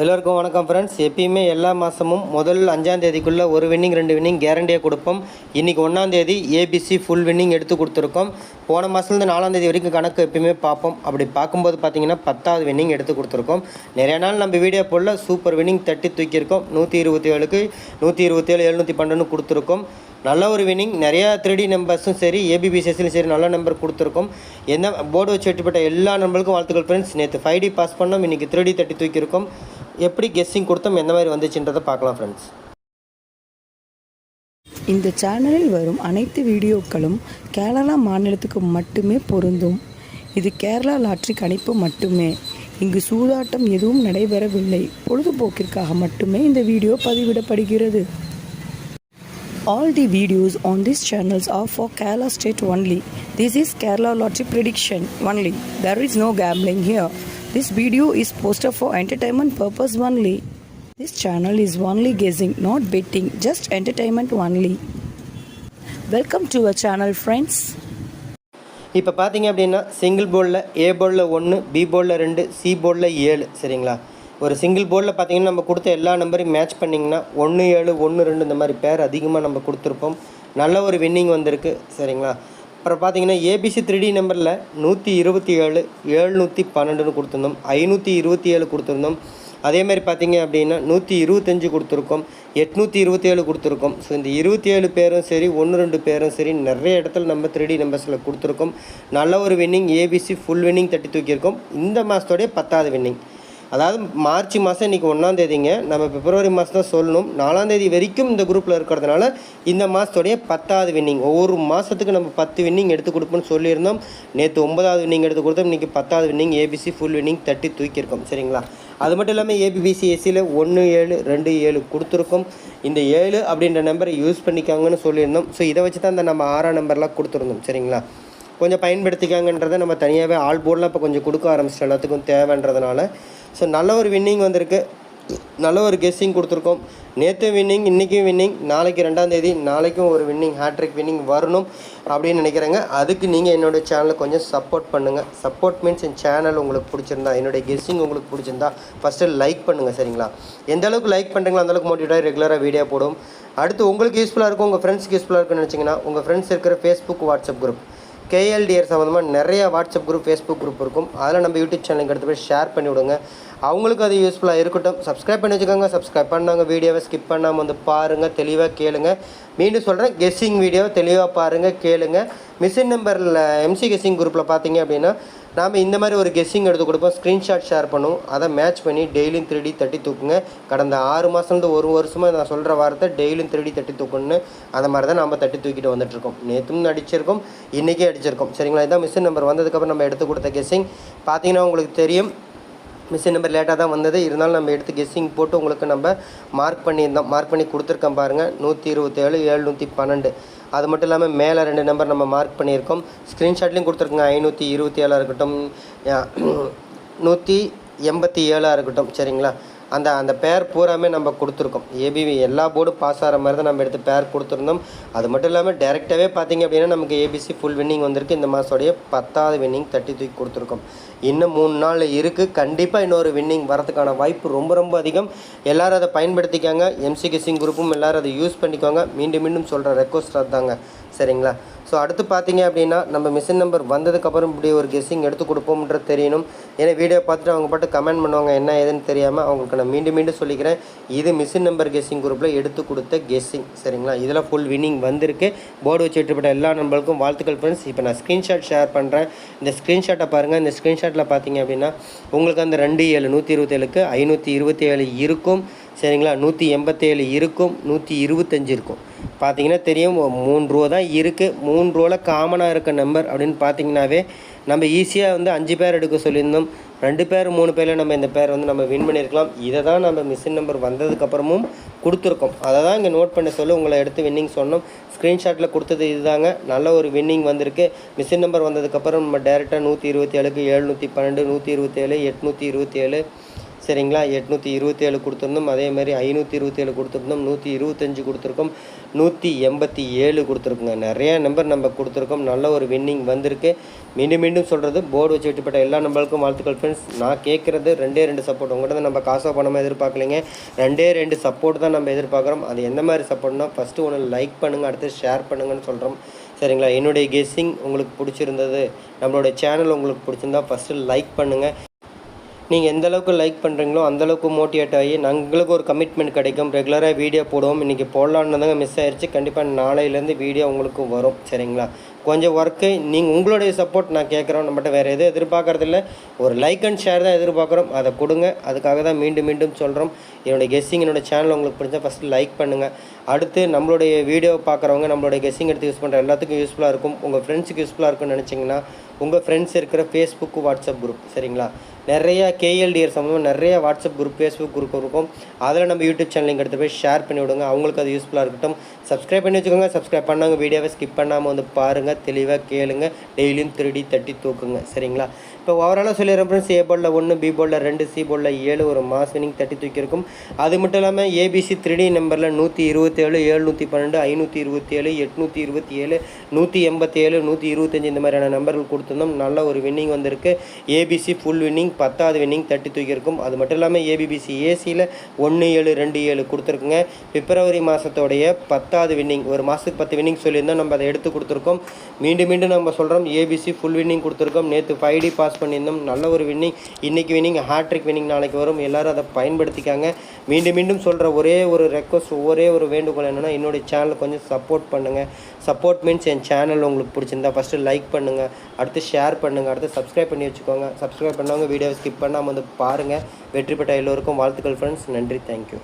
எல்லோருக்கும் வணக்கம் ஃப்ரெண்ட்ஸ் எப்பயுமே எல்லா மாதமும் முதல் அஞ்சாந்தேதிக்குள்ளே ஒரு வின்னிங் ரெண்டு வின்னிங் கேரண்டியாக கொடுப்போம். இன்றைக்கி ஒன்றாந்தேதி ஏபிசி ஃபுல் வின்னிங் எடுத்து கொடுத்துருக்கோம். போன மாதத்துலேருந்து நாலாந்தேதி வரைக்கும் கணக்கு எப்பயுமே பார்ப்போம். அப்படி பார்க்கும்போது பார்த்தீங்கன்னா பத்தாவது வின்னிங் எடுத்து கொடுத்துருக்கோம். நிறைய நாள் நம்ம வீடியோ போடல. சூப்பர் வின்னிங் தட்டி தூக்கியிருக்கோம். நூற்றி இருபத்தி ஏழுக்கு நூற்றி இருபத்தி ஏழு எழுநூற்றி பன்னெண்டு கொடுத்துருக்கோம். நல்ல ஒரு வின்னிங் நிறையா த்ரீடி நம்பர்ஸும் சரி ஏபிபிசிஎஸ்லையும் சரி நல்ல நம்பர் கொடுத்துருக்கோம். எந்த போர்டு வச்சு வெற்றிப்பட்ட எல்லா நம்பருக்கும் வாழ்த்துக்கள் ஃப்ரெண்ட்ஸ் நேற்று ஃபைவ் டி பாஸ் பண்ணோம். இன்றைக்கி த்ரீ டி தட்டி தூக்கியிருக்கோம். எப்படி கெஸ்ஸிங் கொடுத்தோம் எந்த மாதிரி வந்துச்சுன்றதை பார்க்கலாம் ஃப்ரெண்ட்ஸ் இந்த சேனலில் வரும் அனைத்து வீடியோக்களும் கேரளா மாநிலத்துக்கு மட்டுமே பொருந்தும் இது கேரளா லாட்ரி கணிப்பு மட்டுமே இங்கு சூதாட்டம் எதுவும் நடைபெறவில்லை பொழுதுபோக்கிற்காக மட்டுமே இந்த வீடியோ பதிவிடப்படுகிறது All the videos on these channels are for Kerala state only. This is Kerala lottery prediction only. There is no gambling here. This video is posted for entertainment purpose only. This channel is only guessing, not betting, just entertainment only. Welcome to our channel, friends. இப்போ பார்த்தீங்க அப்படின்னா single போலில் ஏ போலில் ஒன்று B போலில் ரெண்டு C போர்டில் ஏழு சரிங்களா ஒரு சிங்கிள் போர்டில் பார்த்தீங்கன்னா நம்ம கொடுத்த எல்லா நம்பரையும் மேட்ச் பண்ணிங்கன்னா ஒன்று ஏழு ஒன்று ரெண்டு இந்த மாதிரி பேர் அதிகமாக நம்ம கொடுத்துருப்போம் நல்ல ஒரு வின்னிங் வந்திருக்கு சரிங்களா அப்புறம் பார்த்தீங்கன்னா ஏபிசி த்ரீ டி நம்பரில் நூற்றி இருபத்தி ஏழு ஏழ்நூற்றி பன்னெண்டுன்னு கொடுத்துருந்தோம். ஐநூற்றி இருபத்தி ஏழு கொடுத்துருந்தோம். அதே மாதிரி பார்த்தீங்க அப்படின்னா நூற்றி இருபத்தஞ்சு கொடுத்துருக்கோம். எட்நூற்றி இருபத்தி ஏழு கொடுத்துருக்கோம். ஸோ இந்த இருபத்தி ஏழு பேரும் சரி ஒன்று ரெண்டு பேரும் சரி நிறைய இடத்துல நம்ம த்ரீ டி நம்பர்ஸில் கொடுத்துருக்கோம். நல்ல ஒரு வின்னிங் ஏபிசி ஃபுல் வின்னிங் தட்டி தூக்கியிருக்கோம். இந்த மாதத்தோடைய பத்தாவது வின்னிங் அதாவது மார்ச் மாதம் இன்றைக்கி ஒன்றாம் தேதிங்க. நம்ம பிப்ரவரி மாதம் தான் சொல்லணும். நாலாம் தேதி வரைக்கும் இந்த குரூப்பில் இருக்கிறதுனால இந்த மாதத்துடைய பத்தாவது வின்னிங் ஒவ்வொரு மாதத்துக்கு நம்ம பத்து வின்னிங் எடுத்து கொடுப்போம்னு சொல்லியிருந்தோம். நேற்று ஒன்பதாவது வின்னிங் எடுத்து கொடுத்தோம். இன்றைக்கி பத்தாவது வின்னிங் ஏபிசி ஃபுல் வின்னிங் தட்டி தூக்கியிருக்கோம். சரிங்களா? அது மட்டும் இல்லாமல் ஏபிபிசி எஸ்சியில் ஒன்று ஏழு ரெண்டு ஏழு கொடுத்துருக்கோம். இந்த ஏழு அப்படின்ற நம்பரை யூஸ் பண்ணிக்காங்கன்னு சொல்லியிருந்தோம். ஸோ இதை வச்சு தான் அந்த நம்ம ஆறாம் நம்பர்லாம் கொடுத்துருந்தோம். சரிங்களா? கொஞ்சம் பயன்படுத்திக்காங்கன்றதை நம்ம தனியாகவே ஆல் போர்டெலாம் இப்போ கொஞ்சம் கொடுக்க ஆரம்பிச்சிட்டோம். எல்லாத்துக்கும் தேவைன்றதுனால. ஸோ நல்ல ஒரு வின்னிங் வந்திருக்கு. நல்ல ஒரு கெஸ்ஸிங் கொடுத்துருக்கோம். நேற்று வின்னிங் இன்றைக்கும் வின்னிங் நாளைக்கு ரெண்டாம் தேதி நாளைக்கும் ஒரு வின்னிங் ஹேட்ரிக் வின்னிங் வரணும் அப்படின்னு நினைக்கிறேங்க. அதுக்கு நீங்கள் என்னோடய சேனலை கொஞ்சம் சப்போர்ட் பண்ணுங்கள் சப்போர்ட் மீன்ஸ் என் சேனல் உங்களுக்கு பிடிச்சிருந்தா என்னுடைய கெஸ்ஸிங் உங்களுக்கு பிடிச்சிருந்தா ஃபஸ்ட்டு லைக் பண்ணுங்கள் சரிங்களா? எந்த அளவுக்கு லைக் பண்ணுறீங்களோ அந்தளவுக்கு மோட்டிவேட்டாக ரெகுலராக வீடியோ போடும். அடுத்து உங்களுக்கு யூஸ்ஃபுல்லாக இருக்கும் உங்கள் ஃப்ரெண்ட்ஸ்க்கு யூஸ்ஃபுல்லாக இருக்குன்னு நினச்சிங்கன்னா உங்கள் ஃப்ரெண்ட்ஸ் இருக்கிற ஃபேஸ்புக் வாட்ஸ்அப் குரூப் கேஎல்டிஆர் சம்மந்தமாக நிறைய வாட்ஸ்அப் குரூப் ஃபேஸ்புக் குரூப் இருக்கும். அதில் நம்ம யூடியூப் சேனலுக்கு எடுத்து போய் ஷேர் பண்ணி விடுங்க. அவங்களுக்கு அது யூஸ்ஃபுல்லாக இருக்கட்டும். சப்ஸ்கிரைப் பண்ணி வச்சுக்கோங்க. சப்ஸ்கிரைப் பண்ணாங்க வீடியோவை ஸ்கிப் பண்ணாமல் வந்து பாருங்கள் தெளிவாக கேளுங்க. மீண்டும் சொல்கிறேன் கெஸ்ஸிங் வீடியோ தெளிவாக பாருங்கள் கேளுங்க. மிஷின் நம்பரில் எம்சி கெஸ்ஸிங் குரூப்பில் பார்த்தீங்க அப்படின்னா நாம் இந்த மாதிரி ஒரு கெஸ்ஸிங் எடுத்து கொடுப்போம். ஸ்க்ரீன்ஷாட் ஷேர் பண்ணுவோம். அதை மேட்ச் பண்ணி டெய்லியும் த்ரீ டி தட்டி தூக்குங்க. கடந்த ஆறு மாதம்லேருந்து ஒரு வருஷமாக நான் சொல்கிற வார்த்தை டெய்லியும் த்ரீ டி தட்டி தூக்கணும்னு அந்த மாதிரி தான் நம்ம தட்டி தூக்கிட்டு வந்துட்டுருக்கோம். நேற்றும் அடிச்சிருக்கோம் இன்றைக்கே அடிச்சிருக்கோம். சரிங்களா? இதான் மிஷின் நம்பர் வந்ததுக்கப்புறம் நம்ம எடுத்து கொடுத்த கெஸ்ஸிங் பார்த்தீங்கன்னா உங்களுக்கு தெரியும். மிஷின் நம்பர் லேட்டாக தான் வந்தது. இருந்தாலும் நம்ம எடுத்து கெஸ்ஸிங் போட்டு உங்களுக்கு நம்ம மார்க் பண்ணியிருந்தோம். மார்க் பண்ணி கொடுத்துருக்கோம் பாருங்கள் நூற்றி இருபத்தேழு ஏழ்நூற்றி பன்னெண்டு. அது மட்டும் இல்லாமல் மேலே ரெண்டு நம்பர் நம்ம மார்க் பண்ணியிருக்கோம். ஸ்க்ரீன்ஷாட்லேயும் கொடுத்துருக்கோங்க. ஐநூற்றி இருபத்தி ஏழாக இருக்கட்டும். நூற்றி எண்பத்தி ஏழாக இருக்கட்டும். சரிங்களா? அந்த அந்த பேர் பூராமே நம்ம கொடுத்துருக்கோம். ஏபிவி எல்லா போர்டும் பாஸ் ஆகிற மாதிரி தான் நம்ம எடுத்து பேர் கொடுத்துருந்தோம். அது மட்டும் இல்லாமல் டேரெக்டாகவே பார்த்தீங்க அப்படின்னா நமக்கு ஏபிசி ஃபுல் வின்னிங் வந்திருக்கு. இந்த மாதத்துடைய பத்தாவது வின்னிங் தட்டி தூக்கி கொடுத்துருக்கோம். இன்னும் மூணு நாள் இருக்குது கண்டிப்பாக இன்னொரு வின்னிங் வரதுக்கான வாய்ப்பு ரொம்ப ரொம்ப அதிகம். எல்லோரும் அதை பயன்படுத்திக்காங்க. எம்சி கிசிங் குரூப்பும் எல்லோரும் அதை யூஸ் பண்ணிக்கோங்க. மீண்டும் மீண்டும் சொல்கிற ரெக்வஸ்ட் தாங்க சரிங்களா? ஸோ அடுத்து பார்த்தீங்க அப்படின்னா நம்ம மிஷின் நம்பர் வந்ததுக்கப்புறம் இப்படி ஒரு கெஸ்ஸிங் எடுத்து கொடுப்போம்ன்றது தெரியணும். ஏன்னா வீடியோ பார்த்துட்டு அவங்க பாட்டு கமெண்ட் பண்ணுவாங்க என்ன ஏதுன்னு தெரியாமல் அவங்களுக்கு நான் மீண்டும் மீண்டும் சொல்லிக்கிறேன். இது மிஷின் நம்பர் கெஸ்ஸிங் குரூப்பில் எடுத்து கொடுத்த கெஸ்ஸிங் சரிங்களா? இதில் ஃபுல் வின்னிங் வந்திருக்கு. போர்டு வச்சு விட்டுப்பட்ட எல்லா நண்பர்களுக்கும் வாழ்த்துக்கள் ஃப்ரெண்ட்ஸ் இப்போ நான் ஸ்க்ரீன்ஷாட் ஷேர் பண்ணுறேன் இந்த ஸ்க்ரீன்ஷாட்டை பாருங்கள் இந்த ஸ்க்ரீன்ஷாட்டில் பார்த்தீங்க அப்படின்னா உங்களுக்கு அந்த ரெண்டு ஏழு நூற்றி இருபத்தேழுக்கு ஐநூற்றி இருபத்தி ஏழு இருக்கும். சரிங்களா? நூற்றி எண்பத்தேழு இருக்கும் நூற்றி இருபத்தஞ்சு இருக்கும். பார்த்தீங்கன்னா தெரியும் மூணு ரூபா தான் இருக்குது மூணு ரூபாவில் காமனாக இருக்க நம்பர் அப்படின்னு பார்த்தீங்கன்னாவே நம்ம ஈஸியாக வந்து அஞ்சு பேர் எடுக்க சொல்லியிருந்தோம். ரெண்டு பேர் மூணு பேரில் நம்ம இந்த பேர் வந்து நம்ம வின் பண்ணியிருக்கலாம். இதை தான் நம்ம மிஷின் நம்பர் வந்ததுக்கப்புறமும் கொடுத்துருக்கோம். அதை தான் இங்கே நோட் பண்ண சொல்லி உங்களை எடுத்து வின்னிங் சொன்னோம். ஸ்க்ரீன்ஷாட்டில் கொடுத்தது இதுதாங்க. நல்ல ஒரு வின்னிங் வந்திருக்கு. மிஷின் நம்பர் வந்ததுக்கப்புறம் நம்ம டேரெக்டாக நூற்றி இருபத்தி ஏழுக்கு ஏழ்நூற்றி பன்னெண்டு நூற்றி இருபத்தேழு எட்நூற்றி இருபத்தி ஏழு சரிங்களா? எட்நூற்றி இருபத்தேழு கொடுத்துருந்தோம். அதே மாதிரி ஐநூற்றி இருபத்தேழு கொடுத்துருந்தோம். நூற்றி இருபத்தஞ்சு கொடுத்துருக்கோம். நூற்றி எண்பத்தி ஏழு கொடுத்துருக்குங்க. நிறையா நம்பர் நம்ம கொடுத்துருக்கோம். நல்ல ஒரு வின்னிங் வந்திருக்கு. மீண்டும் மீண்டும் சொல்கிறது போர்டு வச்சு விட்டுப்பட்ட எல்லா நம்பருக்கும் வாழ்த்துக்கள் ஃப்ரெண்ட்ஸ் நான் கேட்குறது ரெண்டே ரெண்டு சப்போர்ட் உங்கள்கிட்ட நம்ம காசோ பணமாக எதிர்பார்க்கலைங்க. ரெண்டே ரெண்டு சப்போர்ட் தான் நம்ம எதிர்பார்க்குறோம். அது எந்த மாதிரி சப்போர்ட்னா ஃபஸ்ட்டு ஒன்று லைக் பண்ணுங்கள் அடுத்து ஷேர் பண்ணுங்கன்னு சொல்கிறோம் சரிங்களா? என்னுடைய கெஸ்ஸிங் உங்களுக்கு பிடிச்சிருந்தது நம்மளுடைய சேனல் உங்களுக்கு பிடிச்சிருந்தா ஃபஸ்ட்டு லைக் பண்ணுங்கள் நீங்கள் எந்த அளவுக்கு லைக் பண்ணுறீங்களோ அந்தளவுக்கு மோட்டிவேட் ஆகி எங்களுக்கு ஒரு கமிட்மெண்ட் கிடைக்கும். ரெகுலராக வீடியோ போடுவோம். இன்றைக்கி போடலான்னு மிஸ் ஆயிடுச்சு கண்டிப்பாக நாளையிலேருந்து வீடியோ உங்களுக்கு வரும். சரிங்களா? கொஞ்சம் ஒர்க்கு நீங்கள் உங்களுடைய சப்போர்ட் நான் கேட்குறோம் நம்மகிட்ட வேறு எதுவும் எதிர்பார்க்குறதில்ல ஒரு லைக் அண்ட் ஷேர் தான் எதிர்பார்க்குறோம். அதை கொடுங்க. அதுக்காக தான் மீண்டும் மீண்டும் சொல்கிறோம் என்னோடய கெஸ்ஸிங் என்னோடய சேனல் உங்களுக்கு பிடிச்சா ஃபஸ்ட்டு லைக் பண்ணுங்கள் அடுத்து நம்மளுடைய வீடியோ பார்க்குறவங்க நம்மளுடைய கெஸ்ஸிங் எடுத்து யூஸ் பண்ணுற எல்லாத்துக்கும் யூஸ்ஃபுல்லாக இருக்கும். உங்கள் ஃப்ரெண்ட்ஸுக்கு யூஸ்ஃபுல்லாக இருக்கும்னு நினச்சிங்கன்னா உங்கள் ஃப்ரெண்ட்ஸ் இருக்கிற ஃபேஸ்புக்கு வாட்ஸ்அப் குரூப் சரிங்களா? நிறையா கேஎல்டிஆர் சம்மந்தமாக நிறைய வாட்ஸ்அப் குரூப் ஃபேஸ்புக் குரூப் இருக்கும். அதில் நம்ம யூடியூப் சேனலிங் எடுத்து போய் ஷேர் பண்ணி விடுங்க. அவங்களுக்கு அது யூஸ்ஃபுல்லாக இருக்கட்டும். சப்ஸ்கிரைப் பண்ணி வச்சுக்கோங்க. சப்ஸ்கிரைப் பண்ணாங்க வீடியோவை ஸ்கிப் பண்ணாமல் வந்து பாருங்கள் தெளிவாக கேளுங்க. டெய்லியும் திருடி தட்டி தூக்குங்க. சரிங்களா? இப்போ ஓவராலாக சொல்லிடுறேன் ஃப்ரெண்ட்ஸ் ஏ போர்டில் ஒன்று பி போர்டில் ரெண்டு சி போர்டில் ஏழு ஒரு மாஸ் வினிங் தட்டி தூக்கியிருக்கும். அது மட்டும் இல்லாமல் ஏபிசி த்ரீ நம்பரில் நூற்றி இருபது இருபத்தேழு ஏழ்நூற்றி பன்னெண்டு ஐநூற்றி இருபத்தி ஏழு எட்நூற்றி இருபத்தி ஏழு நூற்றி எண்பத்தி ஏழு நூற்றி இருபத்தஞ்சி இந்த மாதிரியான நம்பர்கள் கொடுத்துருந்தோம். நல்ல ஒரு வின்னிங் வந்திருக்கு. ஏபிசி ஃபுல் வின்னிங் பத்தாவது வின்னிங் தட்டி தூக்கியிருக்கும். அது மட்டும் இல்லாமல் ஏபிபிசி ஏசியில் ஒன்று ஏழு ரெண்டு ஏழு கொடுத்துருக்குங்க. பிப்ரவரி மாதத்தோடைய பத்தாவது வின்னிங் ஒரு மாதத்துக்கு பத்து வின்னிங் சொல்லியிருந்தோம். நம்ம அதை எடுத்து கொடுத்துருக்கோம். மீண்டும் மீண்டும் நம்ம சொல்கிறோம் ஏபிசி ஃபுல் வின்னிங் கொடுத்துருக்கோம். நேற்று ஃபைவ் டி பாஸ் பண்ணியிருந்தோம். நல்ல ஒரு வின்னிங் இன்றைக்கி வின்னிங் ஹேட்ரிக் வின்னிங் நாளைக்கு வரும். எல்லோரும் அதை பயன்படுத்திக்காங்க. மீண்டும் மீண்டும் சொல்கிற ஒரே ஒரு ரெக்வஸ்ட் ஒரே ஒரு வேண்டுகோள் என்னென்னா என்னுடைய சேனலை கொஞ்சம் சப்போர்ட் பண்ணுங்கள் சப்போர்ட் மீன்ஸ் என் சேனல் உங்களுக்கு பிடிச்சிருந்தா ஃபஸ்ட்டு லைக் பண்ணுங்கள் அடுத்து ஷேர் பண்ணுங்கள் அடுத்து சப்ஸ்கிரைப் பண்ணி வச்சுக்கோங்க. சப்ஸ்கிரைப் பண்ணவங்க வீடியோவை ஸ்கிப் பண்ணாமல் வந்து பாருங்கள் வெற்றி பெற்ற எல்லோருக்கும் வாழ்த்துக்கள் ஃப்ரெண்ட்ஸ் நன்றி. தேங்க்யூ